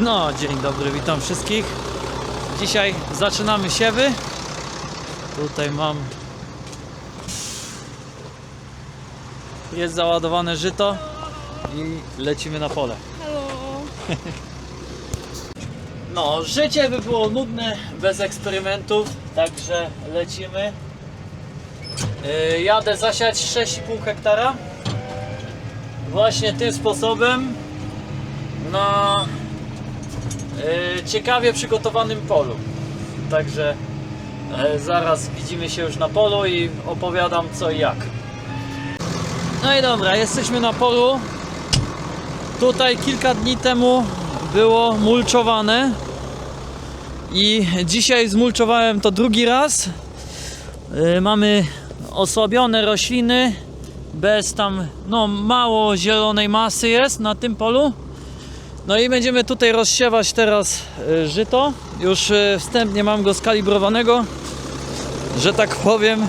No, dzień dobry, witam wszystkich. Dzisiaj zaczynamy siewy. Tutaj mam. Jest załadowane żyto i lecimy na pole. No, życie by było nudne bez eksperymentów, także lecimy. Yy, jadę zasiać 6,5 hektara. Właśnie tym sposobem na yy, ciekawie przygotowanym polu. Także yy, zaraz widzimy się już na polu i opowiadam co i jak. No i dobra, jesteśmy na polu. Tutaj kilka dni temu było mulczowane i dzisiaj zmulczowałem to drugi raz. Yy, mamy osłabione rośliny, bez tam, no mało zielonej masy jest na tym polu. No i będziemy tutaj rozsiewać teraz y, żyto. Już y, wstępnie mam go skalibrowanego, że tak powiem.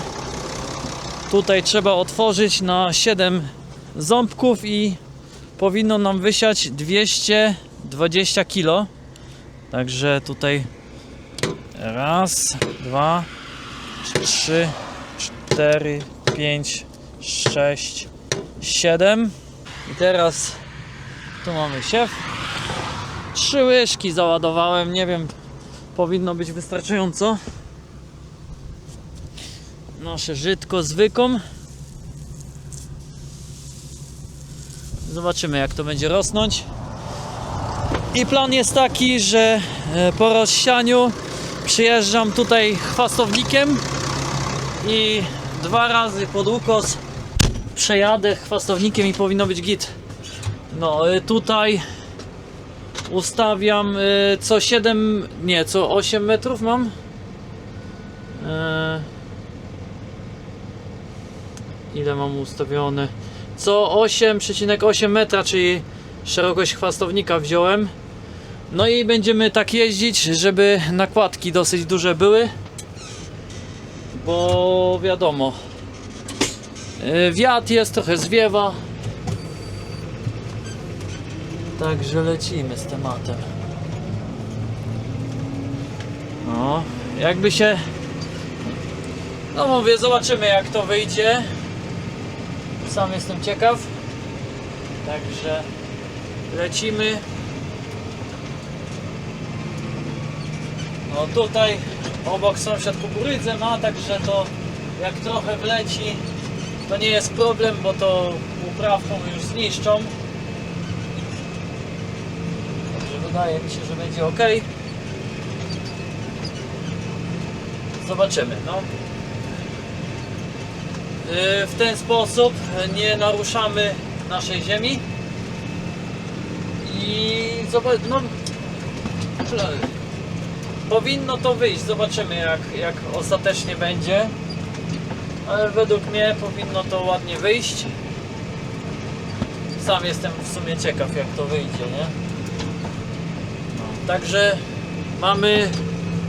Tutaj trzeba otworzyć na 7 ząbków i powinno nam wysiać 220 kg. Także tutaj raz, dwa, trzy, cztery, pięć, sześć, siedem. I teraz tu mamy siew. Trzy łyżki załadowałem, nie wiem, powinno być wystarczająco. Nasze żytko zwykłą. Zobaczymy jak to będzie rosnąć. I plan jest taki, że e, po rozsianiu przyjeżdżam tutaj chwastownikiem i dwa razy pod ukos przejadę chwastownikiem i powinno być git. No y, tutaj ustawiam y, co 7, nie, co 8 metrów mam. E, Ile mam ustawione? Co 8,8 metra, czyli szerokość chwastownika wziąłem. No i będziemy tak jeździć, żeby nakładki dosyć duże były. Bo wiadomo, y, wiatr jest, trochę zwiewa. Także lecimy z tematem. No, jakby się. No mówię, zobaczymy jak to wyjdzie. Sam jestem ciekaw. Także lecimy. No tutaj obok sąsiad kukurydzę ma, także to jak trochę wleci, to nie jest problem, bo to uprawką już zniszczą. Także wydaje mi się, że będzie ok. Zobaczymy. No. Yy, W ten sposób nie naruszamy naszej ziemi. I zobacz, no powinno to wyjść. Zobaczymy jak, jak ostatecznie będzie. Ale według mnie powinno to ładnie wyjść. Sam jestem w sumie ciekaw jak to wyjdzie, nie? Także mamy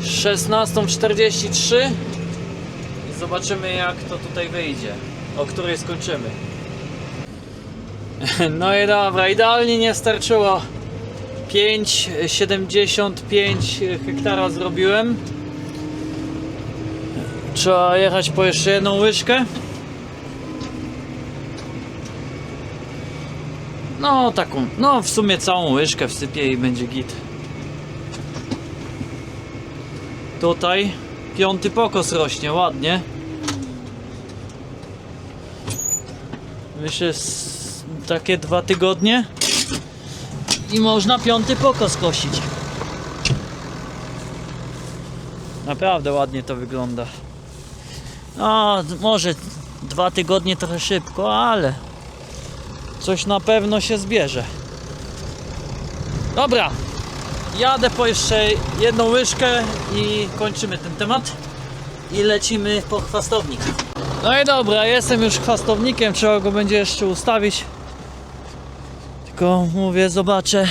16.43 i zobaczymy jak to tutaj wyjdzie. O której skończymy. No i dobra, idealnie nie starczyło 5,75 hektara zrobiłem. Trzeba jechać po jeszcze jedną łyżkę. No taką, no w sumie całą łyżkę wsypię i będzie git. Tutaj piąty pokos rośnie ładnie. Myślę takie dwa tygodnie i można piąty pokos kosić. Naprawdę ładnie to wygląda. No, może dwa tygodnie trochę szybko, ale coś na pewno się zbierze. Dobra, jadę po jeszcze jedną łyżkę i kończymy ten temat i lecimy po chwastownik. No i dobra, jestem już chwastownikiem, trzeba go będzie jeszcze ustawić. Tylko mówię, zobaczę.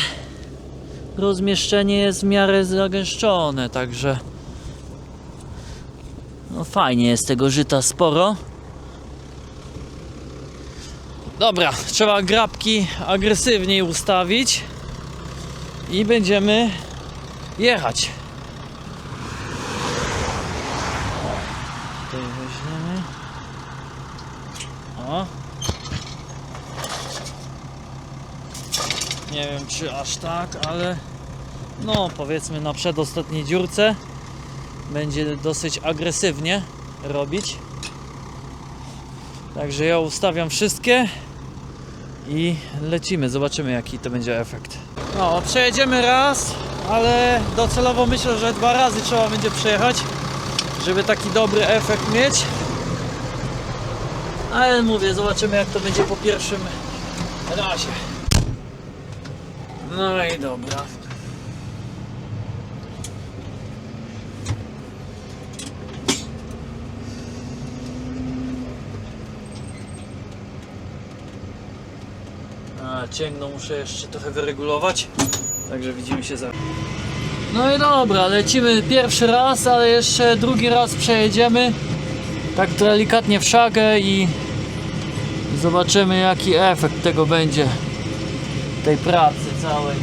Rozmieszczenie jest w miarę zagęszczone, także no fajnie jest tego żyta sporo. Dobra, trzeba grabki agresywniej ustawić. I będziemy jechać. Tutaj weźmiemy. O. Nie wiem czy aż tak, ale no powiedzmy na przedostatniej dziurce będzie dosyć agresywnie robić. Także ja ustawiam wszystkie i lecimy, zobaczymy jaki to będzie efekt. No, przejedziemy raz, ale docelowo myślę, że dwa razy trzeba będzie przejechać, żeby taki dobry efekt mieć. Ale mówię, zobaczymy jak to będzie po pierwszym razie. No i dobra. A, ciemno muszę jeszcze trochę wyregulować. Także widzimy się za. No i dobra, lecimy pierwszy raz, ale jeszcze drugi raz przejedziemy. Tak delikatnie w szagę i zobaczymy jaki efekt tego będzie. Tej pracy całej.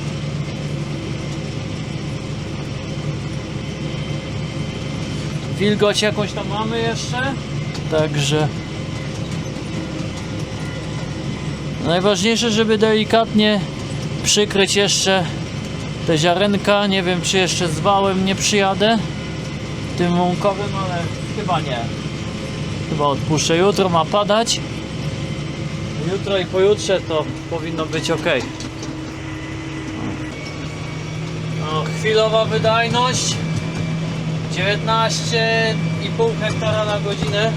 Wilgoć jakąś tam mamy jeszcze. Także Najważniejsze, żeby delikatnie przykryć jeszcze te ziarenka. Nie wiem, czy jeszcze z wałem nie przyjadę tym łąkowym, ale chyba nie. Chyba odpuszczę. Jutro ma padać. Jutro i pojutrze to powinno być ok. No, chwilowa wydajność 19,5 hektara na godzinę.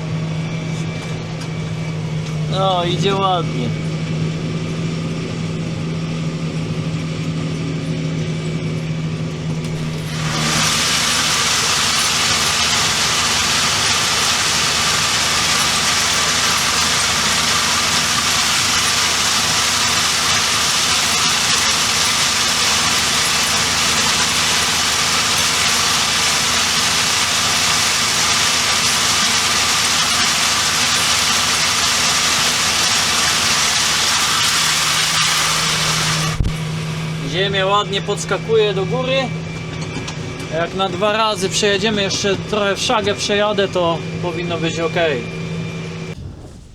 No, idzie ładnie. Ziemia ładnie podskakuje do góry. Jak na dwa razy przejedziemy, jeszcze trochę w szagę przejadę, to powinno być ok.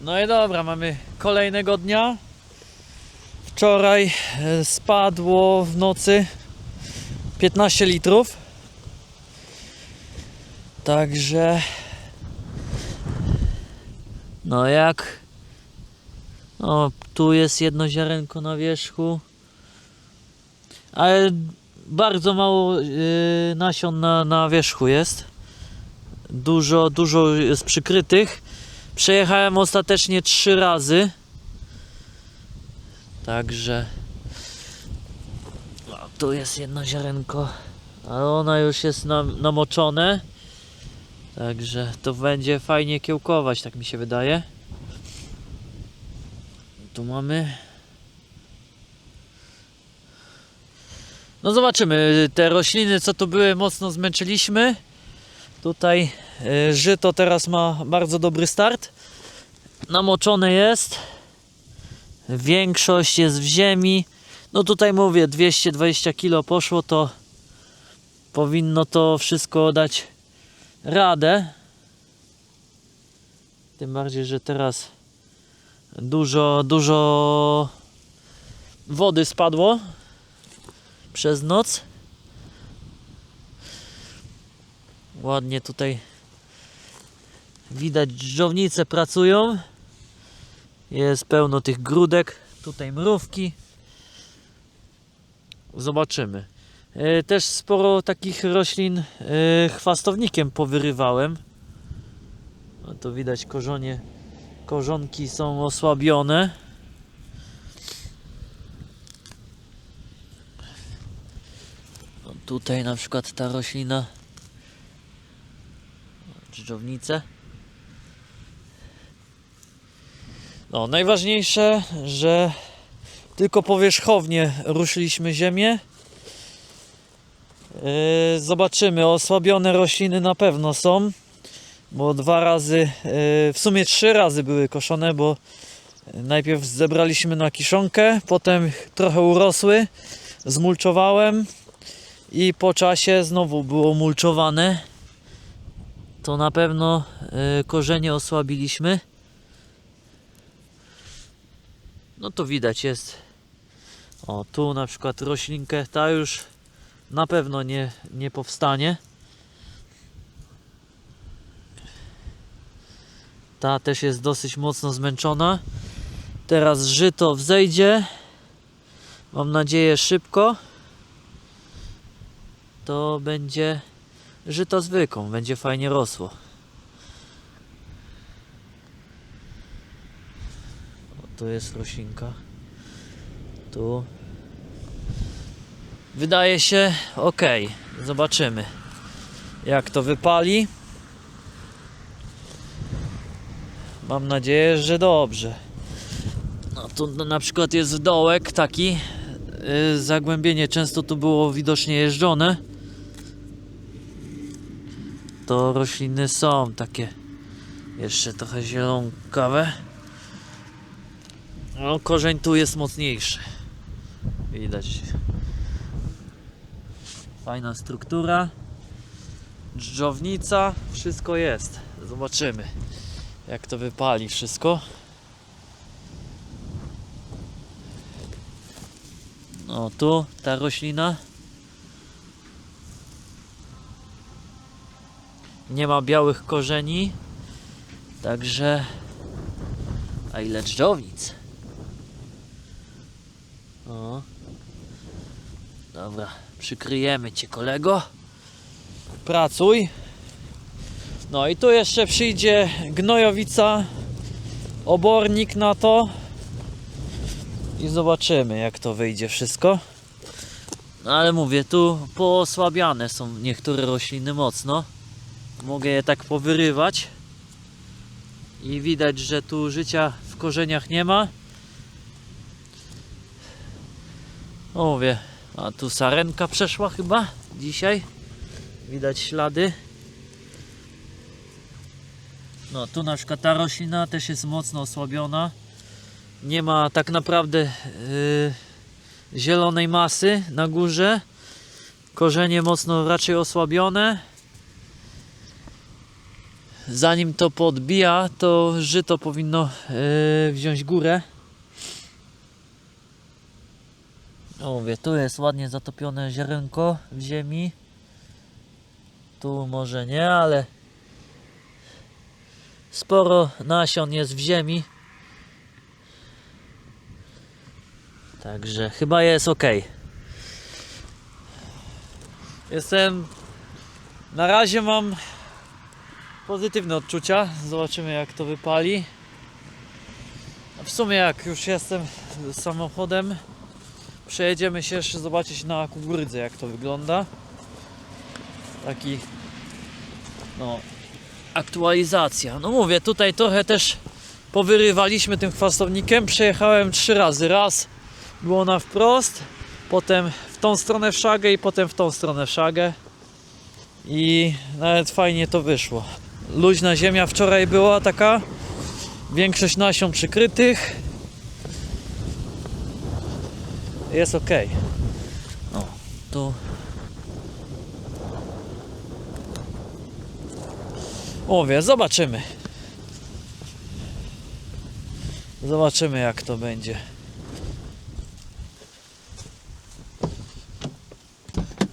No i dobra, mamy kolejnego dnia. Wczoraj e, spadło w nocy 15 litrów. Także no jak no tu jest jedno ziarenko na wierzchu ale bardzo mało yy, nasion na, na wierzchu jest. Dużo, dużo jest przykrytych. Przejechałem ostatecznie trzy razy. Także no, tu jest jedno ziarenko, ale ona już jest nam, namoczone. Także to będzie fajnie kiełkować, tak mi się wydaje. Tu mamy No zobaczymy, te rośliny co tu były mocno zmęczyliśmy. Tutaj e, żyto teraz ma bardzo dobry start. Namoczone jest. Większość jest w ziemi. No tutaj mówię 220 kg poszło to powinno to wszystko dać radę. Tym bardziej, że teraz dużo, dużo wody spadło przez noc. Ładnie tutaj widać dżdżownice pracują. Jest pełno tych grudek. Tutaj mrówki. Zobaczymy. E, Też sporo takich roślin e, chwastownikiem powyrywałem. No to widać korzonie, korzonki są osłabione. Tutaj na przykład ta roślina dżdżownice. No, najważniejsze, że tylko powierzchownie ruszyliśmy ziemię. Yy, zobaczymy, osłabione rośliny na pewno są, bo dwa razy, yy, w sumie trzy razy były koszone, bo najpierw zebraliśmy na kiszonkę, potem trochę urosły, zmulczowałem i po czasie znowu było mulczowane. To na pewno y, korzenie osłabiliśmy. No to widać jest. O, tu na przykład roślinkę, ta już na pewno nie, nie powstanie. Ta też jest dosyć mocno zmęczona. Teraz żyto wzejdzie. Mam nadzieję szybko. To będzie żyto zwykłą, będzie fajnie rosło. O, tu jest roślinka. Tu. Wydaje się ok. Zobaczymy jak to wypali. Mam nadzieję, że dobrze. No tu na przykład jest dołek taki. yy, Zagłębienie często tu było widocznie jeżdżone. To rośliny są takie. Jeszcze trochę zielonkawe. No, korzeń tu jest mocniejszy. Widać. Fajna struktura. Dżdżownica. Wszystko jest. Zobaczymy jak to wypali wszystko. No tu ta roślina. Nie ma białych korzeni. Także. A ile dżdżownic? O. Dobra, przykryjemy cię kolego. Pracuj. No i tu jeszcze przyjdzie gnojowica, obornik na to i zobaczymy jak to wyjdzie wszystko. No ale mówię, tu poosłabiane są niektóre rośliny mocno. Mogę je tak powyrywać i widać, że tu życia w korzeniach nie ma. O mówię, a tu sarenka przeszła chyba dzisiaj. Widać ślady. No tu na przykład ta roślina też jest mocno osłabiona. Nie ma tak naprawdę yy, zielonej masy na górze. Korzenie mocno raczej osłabione. Zanim to podbija, to żyto powinno yy, wziąć górę. O, mówię, tu jest ładnie zatopione ziarenko w ziemi. Tu może nie, ale sporo nasion jest w ziemi. Także chyba jest ok. Jestem. Na razie mam pozytywne odczucia. Zobaczymy jak to wypali. W sumie jak już jestem samochodem, przejedziemy się jeszcze zobaczyć na kukurydzę jak to wygląda. Taki no aktualizacja. No mówię, tutaj trochę też powyrywaliśmy tym chwastownikiem. Przejechałem trzy razy. Raz było na wprost, potem w tą stronę w szagę i potem w tą stronę w szagę. I nawet fajnie to wyszło. Luźna ziemia wczoraj była taka. Większość nasion przykrytych. Jest ok. O, tu Mówię, zobaczymy. Zobaczymy jak to będzie.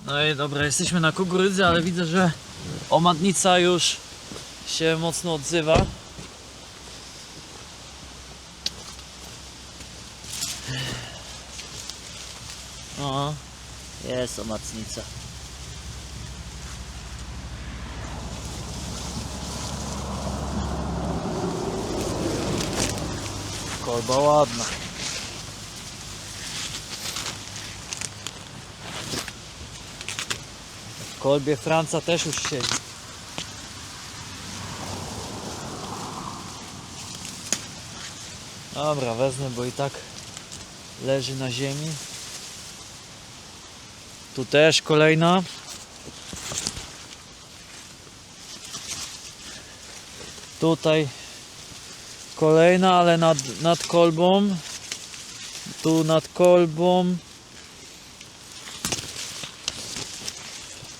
No i dobra, jesteśmy na kukurydzy, ale widzę, że omadnica już się mocno odzywa. O, jest omatnica. Kolba ładna. W kolbie Franca też już siedzi. Dobra, wezmę, bo i tak leży na ziemi. Tu też kolejna. Tutaj Kolejna, ale nad, nad kolbą. Tu nad kolbą.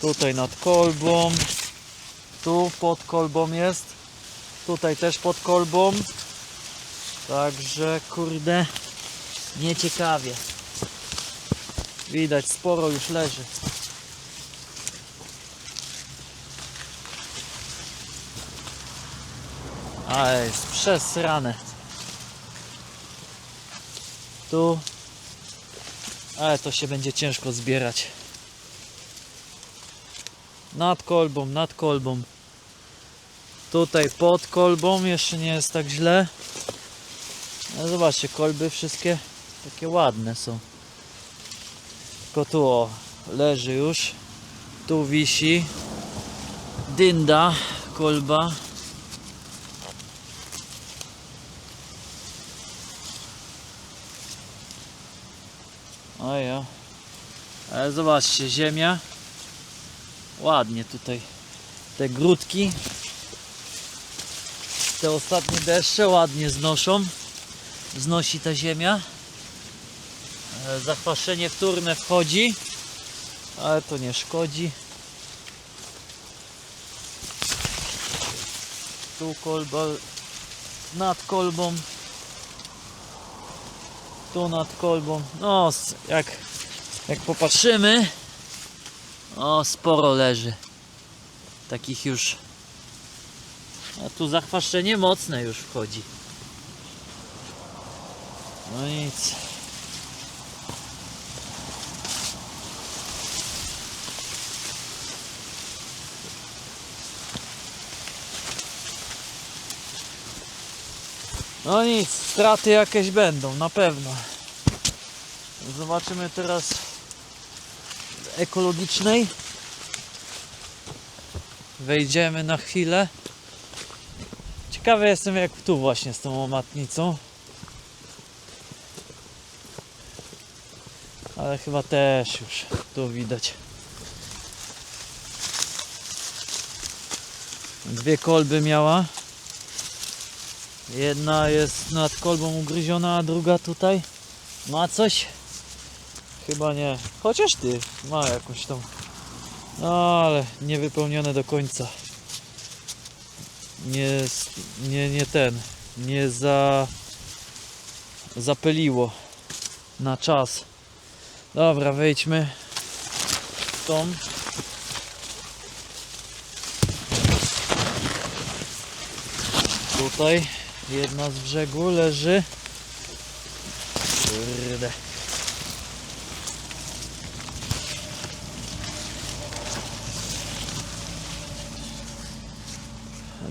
Tutaj nad kolbą. Tu pod kolbą jest. Tutaj też pod kolbą. Także kurde, nieciekawie. Widać, sporo już leży. A jest przesrane. Tu. Ale to się będzie ciężko zbierać. Nad kolbą, nad kolbą. Tutaj pod kolbą jeszcze nie jest tak źle. No zobaczcie, kolby wszystkie takie ładne są. Tylko tu o, leży już. Tu wisi. Dynda, kolba. Ojo. Ale zobaczcie, ziemia. Ładnie tutaj. Te grudki. Te ostatnie deszcze ładnie znoszą. Znosi ta ziemia. E, Zakwaszenie wtórne wchodzi. Ale to nie szkodzi. Tu kolba nad kolbą. Tu nad kolbą. No, jak, jak popatrzymy, o, sporo leży. Takich już. A tu zakwaszczenie mocne już wchodzi. No nic. No nic, straty jakieś będą, na pewno. Zobaczymy teraz ekologicznej. Wejdziemy na chwilę. Ciekawy jestem jak tu właśnie z tą omatnicą. Ale chyba też już tu widać. Dwie kolby miała. Jedna jest nad kolbą ugryziona, a druga tutaj ma coś? Chyba nie. Chociaż ty, ma jakąś tam. No ale nie wypełnione do końca. Nie, nie, nie ten. Nie za. Zapyliło na czas. Dobra, wejdźmy w tą. Tutaj jedna z brzegu leży. Kurde.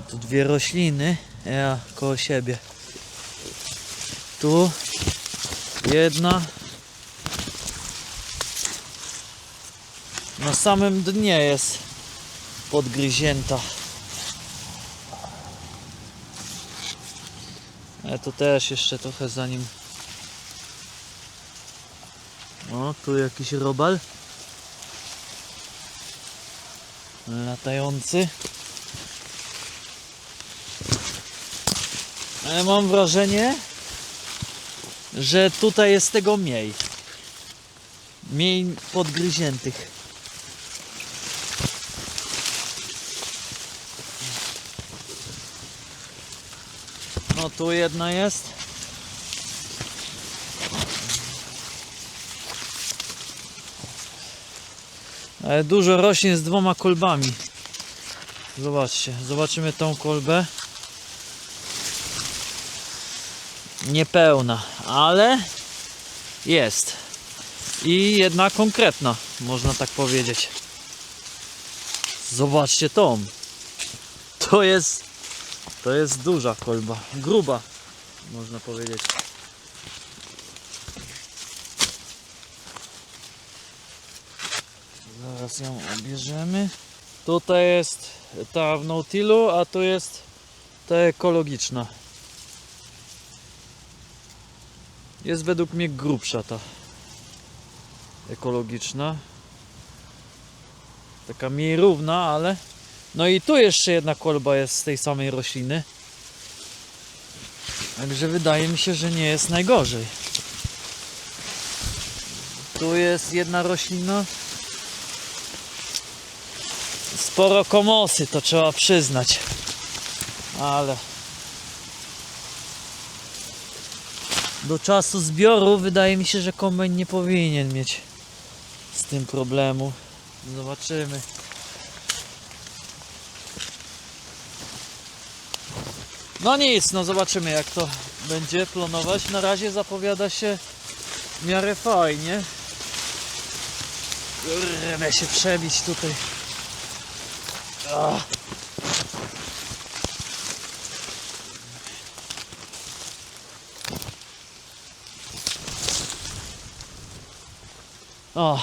Tu dwie rośliny. Ja koło siebie. Tu jedna. Na samym dnie jest podgryzięta. Ale to też jeszcze trochę zanim. O, tu jakiś robal. Latający. Ale mam wrażenie, że tutaj jest tego mniej. Mniej podgryziętych. Tu jedna jest. Ale dużo roślin z dwoma kolbami. Zobaczcie, zobaczymy tą kolbę. Niepełna, ale jest. I jedna konkretna, można tak powiedzieć. Zobaczcie tą. To jest to jest duża kolba, gruba, można powiedzieć. Zaraz ją obierzemy. Tutaj jest ta w Nautilu, a tu jest ta ekologiczna. Jest według mnie grubsza ta ekologiczna. Taka mniej równa, ale no i tu jeszcze jedna kolba jest z tej samej rośliny. Także wydaje mi się, że nie jest najgorzej. Tu jest jedna roślina. Sporo komosy, to trzeba przyznać. Ale do czasu zbioru wydaje mi się, że kombajn nie powinien mieć z tym problemu. Zobaczymy. No nic, no zobaczymy jak to będzie planować. Na razie zapowiada się w miarę fajnie. Kurde, się przebić tutaj. Ach. O,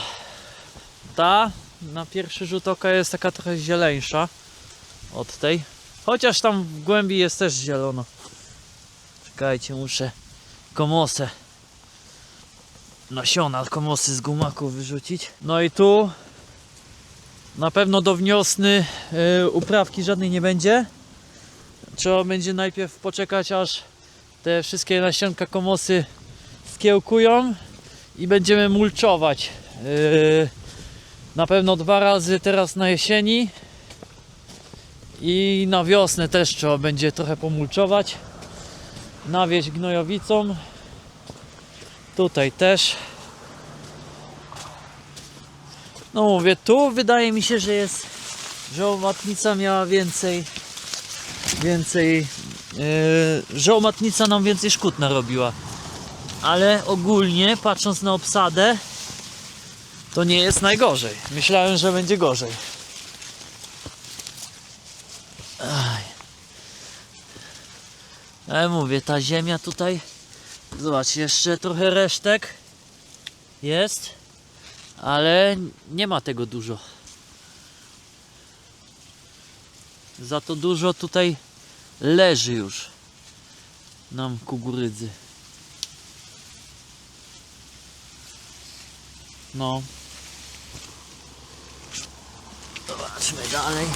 ta na pierwszy rzut oka jest taka trochę zieleńsza od tej. Chociaż tam w głębi jest też zielono. Czekajcie, muszę komosę. Nasiona komosy z gumaku wyrzucić. No i tu na pewno do wniosny y, uprawki żadnej nie będzie. Trzeba będzie najpierw poczekać aż te wszystkie nasionka komosy skiełkują i będziemy mulczować. Yy, na pewno dwa razy teraz na jesieni i na wiosnę też trzeba będzie trochę pomulczować. Nawieźć gnojowicą. Tutaj też. No mówię, tu wydaje mi się, że jest, że miała więcej, więcej, yy, że nam więcej szkód narobiła. Ale ogólnie, patrząc na obsadę, to nie jest najgorzej. Myślałem, że będzie gorzej. Ale mówię, ta ziemia tutaj, zobacz, jeszcze trochę resztek jest, ale nie ma tego dużo. Za to dużo tutaj leży już nam kukurydzy. No. Zobaczmy dalej.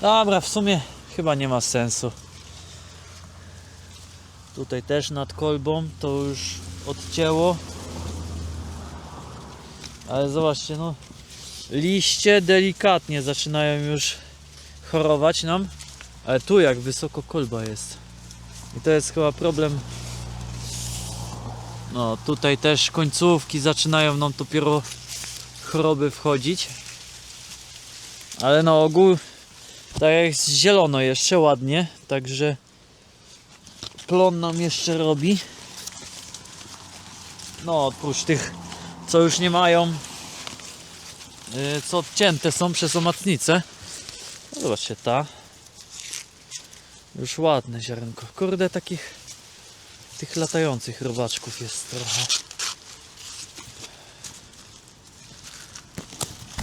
Dobra, w sumie chyba nie ma sensu. Tutaj też nad kolbą to już odcięło. Ale zobaczcie, no liście delikatnie zaczynają już chorować nam. Ale tu jak wysoko kolba jest. I to jest chyba problem no tutaj też końcówki zaczynają nam dopiero choroby wchodzić. Ale na ogół tak jak jest zielono jeszcze ładnie, także plon nam jeszcze robi. No oprócz tych co już nie mają yy, co odcięte są przez omatnicę. No, zobaczcie ta. Już ładne ziarenko. Kurde takich tych latających robaczków jest trochę.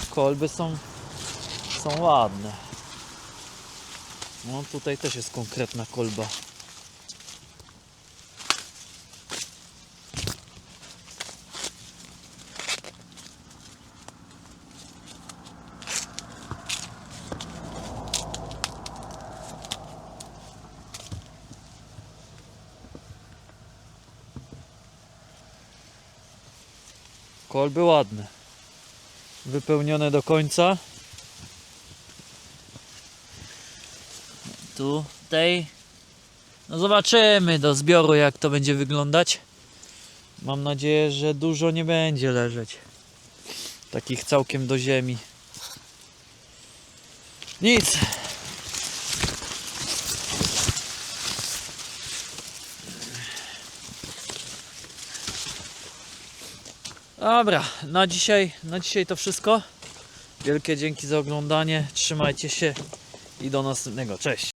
Kolby są, są ładne. No tutaj też jest konkretna kolba. Kolby ładne. Wypełnione do końca. Tutaj. No zobaczymy do zbioru jak to będzie wyglądać. Mam nadzieję, że dużo nie będzie leżeć. Takich całkiem do ziemi. Nic. Dobra, na dzisiaj, na dzisiaj to wszystko. Wielkie dzięki za oglądanie. Trzymajcie się i do następnego. Cześć.